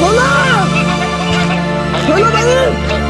खोला खोला बाई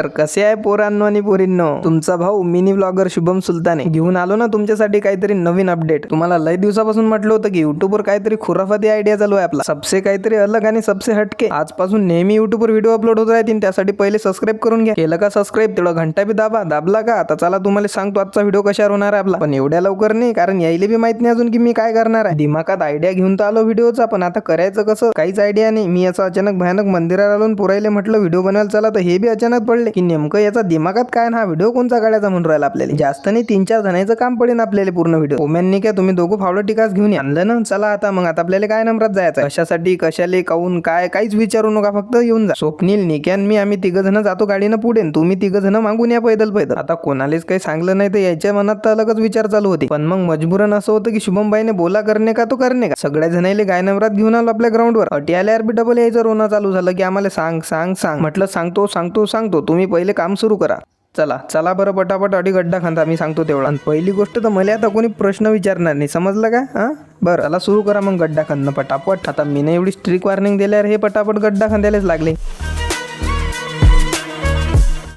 तर कसे आहे पोरांनो आणि पोरींनो? तुमचा भाऊ मिनी ब्लॉगर शुभम सुलताने. घेऊन आलो ना तुमच्यासाठी काहीतरी नवीन अपडेट तुम्हाला लय दिवसापासून म्हटलं होतं की युट्यूबवर काहीतरी खुराफाती आयडिया चालू आहे आपला. सबसे काहीतरी अलग आणि सबसे हटके. आजपासून नेहमी युट्यूबवर व्हिडिओ अपलोड होत राहतील. त्यासाठी पहिले सबस्क्राईब करून घ्या. केलं का सबस्क्राईब तेवढा घंटा बी दाबा. दाबला का? आता चला तुम्हाला सांगतो आजचा व्हिडिओ कशावर होणार आहे आपला. पण एवढ्या लवकर नाही कारण यायले बी माहीत नाही अजून की मी काय करणार आहे. दिमागात आयडिया घेऊन तर आलो व्हिडिओचा पण आता करायचं कसं? काहीच आयडिया नाही. मी असं अचानक भयानक मंदिरात आलो पुरायला म्हटलं व्हिडिओ बनवायला चला. तर हे बी अचानक पडले. की नेमकं याचा दिमागात काय ना हा व्हिडिओ कोणता काढायचा म्हणून राहिला आपल्याला? जास्त नाही तीन चार जणांचं काम पडेल आपल्याला पूर्ण व्हिडिओ. ओम्यांनी काय तुम्ही दोघं फावडं टिकाच घेऊन आणलं ना चला आता मग. आता आपल्याला काय नंबरात जायचं कशासाठी कशाले काऊन काय काहीच विचारू नका. फक्त येऊन जा. स्वप्नील निक्यान मी आम्ही तिघ जण जातो गाडीनं पुढे. तुम्ही तिघ जण मागून या पैदल पैदल. आता कोणालाच काही सांगलं नाही तर याच्या मनात तर अलगच विचार चालू होते. पण मग मजबुरन असं होतं की शुभमबाईने बोला करणे का तो करणे का? सगळ्या जणांले गाय नंबरात घेऊन आलो आपल्या ग्राउंडवर अटी आल्यावर बी डबल यायचं रोना चालू झालं की आम्हाला सांग सांग सांग. म्हटलं सांगतो सांगतो सांगतो. तुम्ही पहिले काम सुरू करा. चला चला बरं पटापट अडी गड्डा खांदा मी सांगतो तेवढा. आणि पहिली गोष्ट तर मला आता कोणी प्रश्न विचारणार नाही समजलं का? हां? बरं चला सुरू करा मग गड्डा खांदणं पटापट. आता मी नाही एवढी स्ट्रिक वॉर्निंग दिल्यावर हे पटापट गड्डा खांद्यालाच लागले.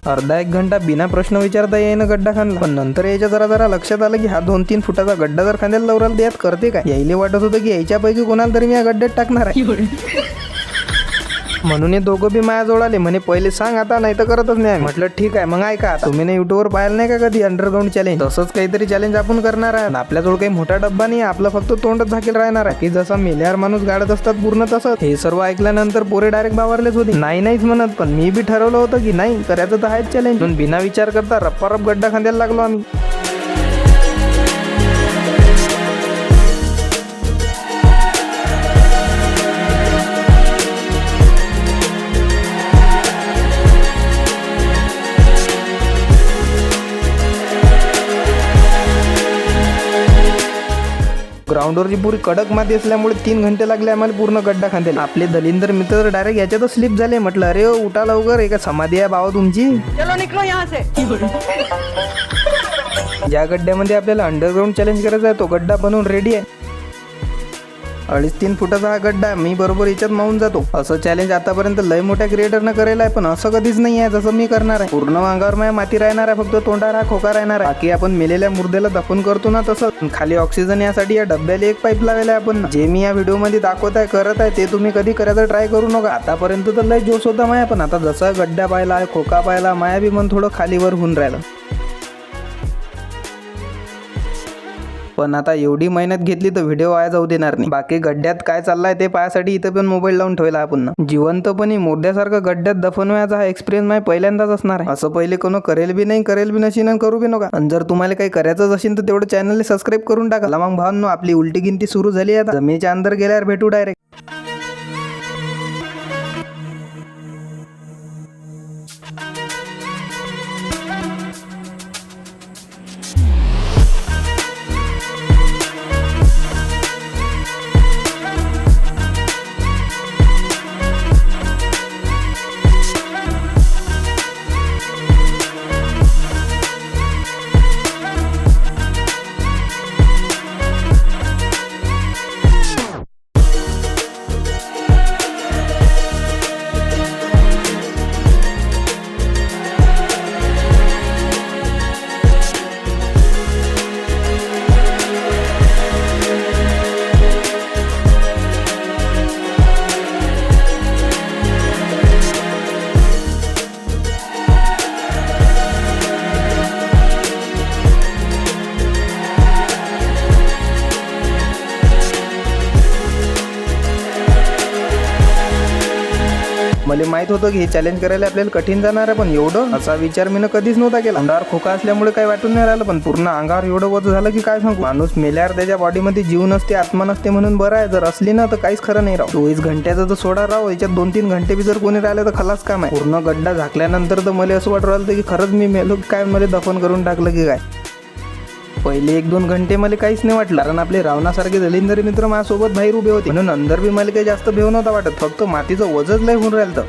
अर्धा एक घंटा बिना प्रश्न विचारता येईन गड्डा खांदला पण नंतर याच्या जरा जरा लक्षात आलं की हा दोन तीन फुटाचा गड्डा जर खांद्याला लवराला द्यात करते काय? यायले वाटत होतं की याच्यापैकी कोणाला तरी मी या गड्ड्यात टाकणार आहे. म्हणून हे दोघं बी मायाजवळ आले. म्हणे पहिले सांग आता नाही तर करतच नाही म्हटलं ठीक आहे मग ऐका. आता तुम्ही ना युट्यूबवर पाहिलं नाही का कधी अंडरग्राऊंड चॅलेंज तसंच काहीतरी चॅलेंज आपण करणार आहे आणि आपल्याजवळ काही मोठा डब्बा नाही आपलं फक्त तोंडच झाकील राहणार आहे. की जसा मेल्यावर माणूस गाडत असतात पूर्ण तसंच. हे सर्व ऐकल्यानंतर पोरे डायरेक्ट बावरलेच होते. नाही नाहीच म्हणत पण मी बी ठरवलं होतं की नाही करायचं तर आहेच चॅलेंज पण बिना विचार करता रप्पा रप गड्डा खांद्याला लागलो आम्ही. ग्राउंडवरची पुरी कडक माती असल्यामुळे तीन घंटे लागले आम्हाला पूर्ण गड्डा खांद्याला आपले दलिंदर मित्र तर डायरेक्ट याच्यातच स्लिप झाले. म्हटलं अरे उठा लवकर एका समाधी आहे बाबा तुमची. चलो निकलो यहाँ से. ज्या गड्ड्यामध्ये आपल्याला अंडरग्राऊंड चॅलेंज करायचा आहे. तो गड्डा बनवून रेडी आहे. अडीच तीन फुटाचा हा गड्डा आहे. मी बरोबर याच्यात मावून जातो. असं चॅलेंज आतापर्यंत लय मोठ्या क्रिएटरनं करेल आहे पण असं कधीच नाही आहे जसं मी करणार आहे. पूर्ण अंगावर माझ्या माती राहणार आहे फक्त तोंडावर हा खोका राहणार आहे. बाकी आपण मेलेल्या मुर्देला दफन करतो ना तसं. खाली ऑक्सिजन यासाठी या डब्याला एक पाईप लावलेला आहे आपण. जे मी या व्हिडिओमध्ये दाखवत आहे करत आहे ते तुम्ही कधी करायचं ट्राय करू नका. आतापर्यंत तर लय जोश होता माया पण आता जसा गड्डा पाहिला खोका पाहिला माया बी मन थोडं खालीवर होऊन राहिलं. पण आता एवढी मेहनत घेतली तर व्हिडिओ वाया जाऊ देणार नाही. बाकी गड्ड्यात काय चाललाय ते पाहायसाठी इथं पण मोबाईल लावून ठेवला आपण जिवंतपणी मोर्द्यासारखं गड्ड्यात दफन व्हायचा हा एक्सपिरियन्स माझ्या पहिल्यांदाच असणार आहे. असं पहिले कोण करेल बी नाही करेल बी नशीन आणि करू बी नका. आणि जर तुम्हाला काही करायचंच असेल तर तेवढं चॅनल सबस्क्राईब करून टाका. मग भावांनो आपली उलटी गिनती सुरू झाली आता. जमिनीच्या अंदर गेल्यावर भेटू डायरेक्ट मला माहीत होतं की हे चॅलेंज करायला आपल्याला कठीण जाणार आहे पण एवढं असा विचार मी कधीच नव्हता केला. अंगावर खोका असल्यामुळे काही वाटून नाही राहिलं पण पूर्ण अंगावर एवढं वज झालं की काय सांगू? माणूस मेल्यावर त्याच्या बॉडीमध्ये जीव नसते आत्मा नसते म्हणून बरं आहे. जर असली ना तर काहीच खरं नाही राव. चोवीस घंट्याचं तर सोडा राव. याच्यात दोन तीन घंटे बी जर कोणी राहिलं तर खलास काम आहे. पूर्ण गड्डा झाकल्यानंतर तर मला असं वाटू राहिलं की खरंच मी मेलो की काय मला दफन करून टाकलं की काय? पहिले एक दोन घंटे मला काहीच नाही वाटलं. कारण आपले रावणासारखे दलिंदरी मित्र माझ्यासोबत बाहेर उभे होते. म्हणून अंदर बी मला काही जास्त भेव नव्हता वाटत. फक्त मातीचं वजच लय होऊन राहिलं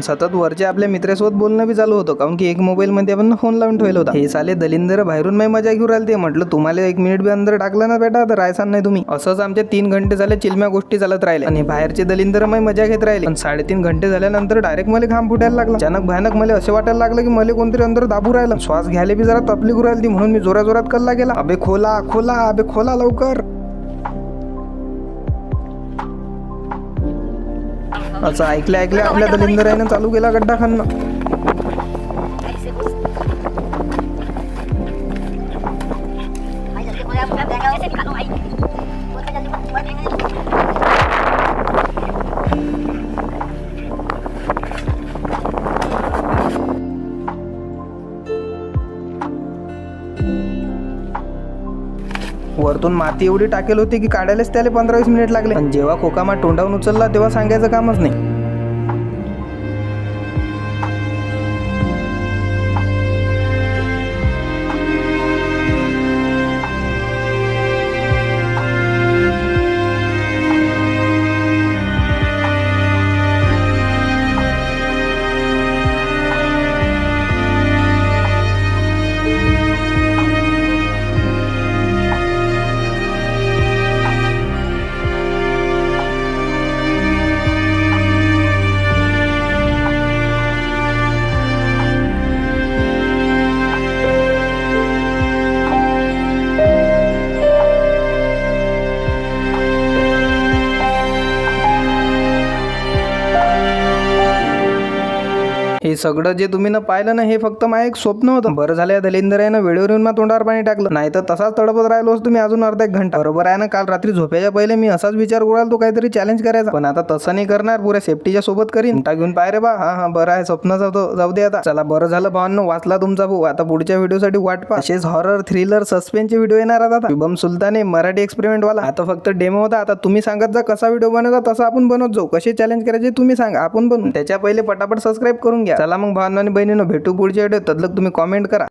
सतत वरच्या आपल्या मित्रासोबत बोलणं बी चालू होतं काऊन की एक मोबाईलमध्ये आपण फोन लावून ठेवला होता. हे साले दलिंदर बाहेरून मी मजा घेऊन राहिले ते म्हटलं तुम्हाला एक मिनिट बी अंदर टाकलं ना बेटा तर रायसान नाही तुम्ही. असंच आमच्या तीन घंटे झाले चिलम्या गोष्टी चालत राहिले आणि बाहेरचे दलिंदर मी मजा घेत राहिले. आणि साडेतीन घंटे झाल्यानंतर डायरेक्ट मला घाम फुटायला लागला. अचानक भयानक मला असे वाटायला लागलं की मला कोणतरी अंदर दाबू राहिलं. श्वास घ्यायला बी जरा तपली राहिली म्हणून मी जोरा जोरात कल्ला गेला. अबे खोला खोला अबे खोला लवकर. असं ऐकलं ऐकलं आपल्या दलिंदरानं चालू केला गड्डा खाणं वरतून माती एवढी टाकेल होती की काढायलाच त्याला पंधरा वीस मिनिट लागले. आणि जेव्हा खोकामा तोंडावून उचलला तेव्हा सांगायचं कामच नाही. हे सगळं जे तुम्ही ना पाहिलं ना हे फक्त माझं एक स्वप्न होतं. बरं झालं दलिंदर आहे ना वेळेवर येऊन तोंडावर पाणी टाकलं. नाही तर तसाच तडपत राहिलो असतो मी अजून अर्धा एक घंटा. बरोबर आहे ना काल रात्री झोपायच्या पहिले मी असाच विचार करू तो काहीतरी चॅलेंज करायचा. पण आता तसं नाही करणार पुऱ्या सेफ्टीच्या सोबत करीन. घंटा घेऊन पाय रे बा. हा हा बरं आहे स्वप्न जातो जाऊ दे आता. चला बरं झालं भावांनो वाचला तुमचा भाऊ. आता पुढच्या व्हिडिओसाठी वाट पा असेच हॉरर थ्रिलर सस्पेन्सचे व्हिडिओ येणार आता. शुभम सुलताने मराठी एक्सपेरिमेंट वाला. आता फक्त डेमो होता. आता तुम्ही सांगत जा कसा व्हिडिओ बनवता तसा आपण बनवत जाऊ. कसे चॅलेंज करायचे तुम्ही सांगा. आपण बनवू. त्याच्या पहिले पटापट सबस्क्राईब करून घ्या. चला मग भावांनो आणि बहिणीनं भेटू पुढच्या व्हिडिओ तदलक तुम्ही कॉमेंट करा.